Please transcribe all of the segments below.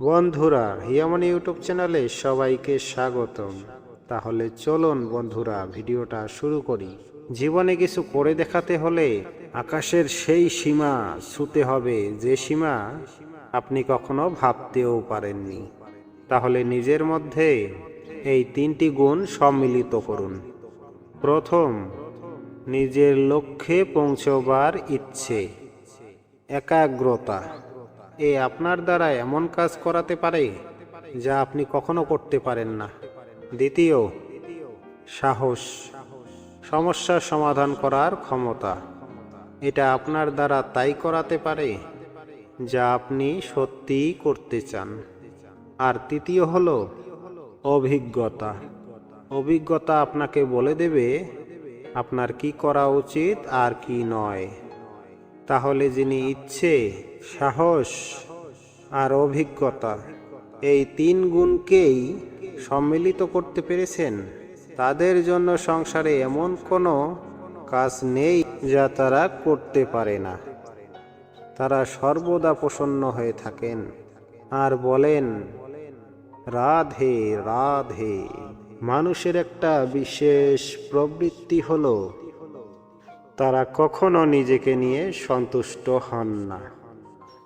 বন্ধুরা, হিয়ামন ইউটিউব চ্যানেলে সবাইকে স্বাগতম। তাহলে চলুন বন্ধুরা, ভিডিওটা শুরু করি। জীবনে কিছু করে দেখাতে হলে আকাশের সেই সীমা ছুতে হবে, যে সীমা আপনি কখনো ভাবতেও পারেননি। তাহলে নিজের মধ্যে এই তিনটি গুণ সম্মিলিত করুন। প্রথম, নিজের লক্ষ্যে পৌঁছবার ইচ্ছে, একাগ্রতা। এ আপনার দ্বারা এমন কাজ করাতে পারে যা আপনি কখনো করতে পারেন না। দ্বিতীয়, সাহস। সমস্যার সমাধান করার ক্ষমতা। এটা আপনার দ্বারা তাই করাতে পারে যা আপনি সত্যিই করতে চান। আর তৃতীয় হলো, অভিজ্ঞতা। অভিজ্ঞতা আপনাকে বলে দেবে আপনার কি করা উচিত আর কি নয়। তাহলে যিনি ইচ্ছে, সাহস আর অভিজ্ঞতা, এই তিন গুণকেই সম্মিলিত করতে পেরেছেন, তাদের জন্য সংসারে এমন কোনো কাজ নেই যা তারা করতে পারে না। তারা সর্বদা প্রসন্ন হয়ে থাকেন আর বলেন, রাধে রাধে। মানুষের একটা বিশেষ প্রবৃত্তি হলো তারা কখনো নিজেকে নিয়ে সন্তুষ্ট হন না।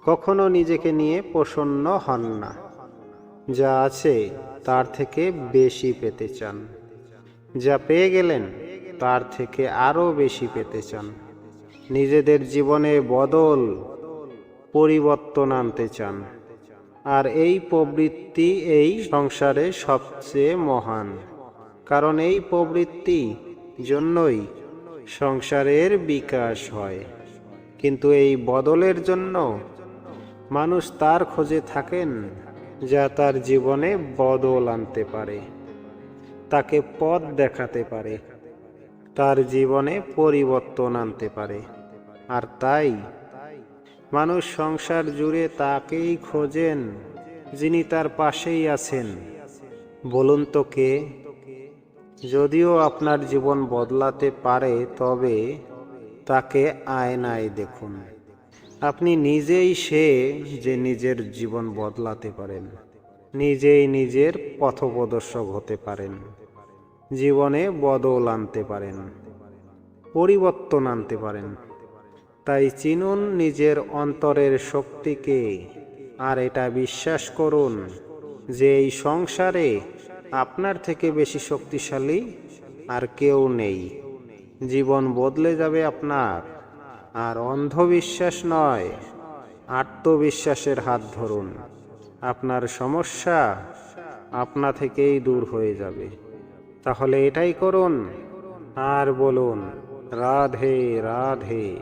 কখনো নিজেকে নিয়ে প্রসন্ন হন না। যা আছে তার থেকে বেশি পেতে চান। যা পেয়ে গেলেন তার থেকে আরও বেশি পেতে চান। নিজেদের জীবনে বদল, পরিবর্তন আনতে চান। আর এই প্রবৃত্তি এই সংসারে সবচেয়ে মহান। কারণ এই প্রবৃত্তি জন্যই সংসারের বিকাশ হয়। কিন্তু এই বদলের জন্য মানুষ তার খোঁজে থাকেন যা তার জীবনে বদল আনতে পারে। তাকে পথ দেখাতে পারে। তার জীবনে পরিবর্তন আনতে পারে। আর তাই মানুষ সংসার জুড়ে তাকেই খোঁজেন যিনি তার পাশেই আছেন। বলুন তো কে? যদিও আপনার জীবন বদলাতে পারে, তবে তাকে আয়নায় দেখুন। আপনি নিজেই সে যে নিজের জীবন বদলাতে পারেন। নিজেই নিজের পথপ্রদর্শক হতে পারেন। জীবনে বদল আনতে পারেন। পরিবর্তন আনতে পারেন। তাই চিনুন নিজের অন্তরের শক্তিকে। আর এটা বিশ্বাস করুন যে এই সংসারে আপনার থেকে বেশি শক্তিশালী আর কেউ নেই। জীবন বদলে যাবে আপনার। আর অন্ধবিশ্বাস নয়, আত্মবিশ্বাসের হাত ধরুন। আপনার সমস্যা আপনা থেকেই দূর হয়ে যাবে। তাহলে এটাই করুন আর বলুন, রাধে রাধে।